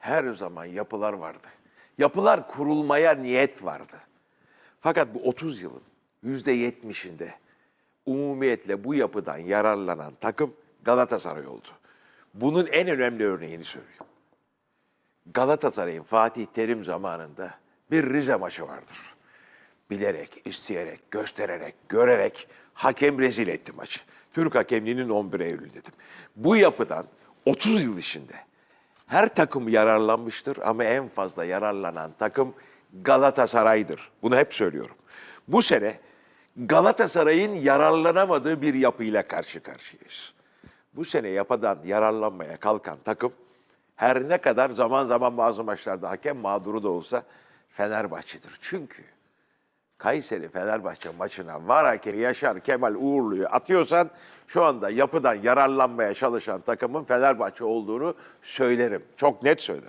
her zaman yapılar vardı. Yapılar kurulmaya niyet vardı. Fakat bu 30 yılın yüzde yetmişinde umumiyetle bu yapıdan yararlanan takım Galatasaray oldu. Bunun en önemli örneğini söyleyeyim. Galatasaray'ın Fatih Terim zamanında bir Rize maçı vardır. Bilerek, isteyerek, göstererek, görerek hakem rezil etti maçı. Türk hakemliğinin 11 Eylül dedim. Bu yapıdan 30 yıl içinde her takım yararlanmıştır ama en fazla yararlanan takım Galatasaray'dır. Bunu hep söylüyorum. Bu sene Galatasaray'ın yararlanamadığı bir yapıyla karşı karşıyayız. Bu sene yapıdan yararlanmaya kalkan takım her ne kadar zaman zaman bazı maçlarda hakem mağduru da olsa Fenerbahçe'dir. Çünkü Kayseri Fenerbahçe maçına var hakemi Yaşar Kemal Uğurlu'yu atıyorsan şu anda yapıdan yararlanmaya çalışan takımın Fenerbahçe olduğunu söylerim. Çok net söylerim.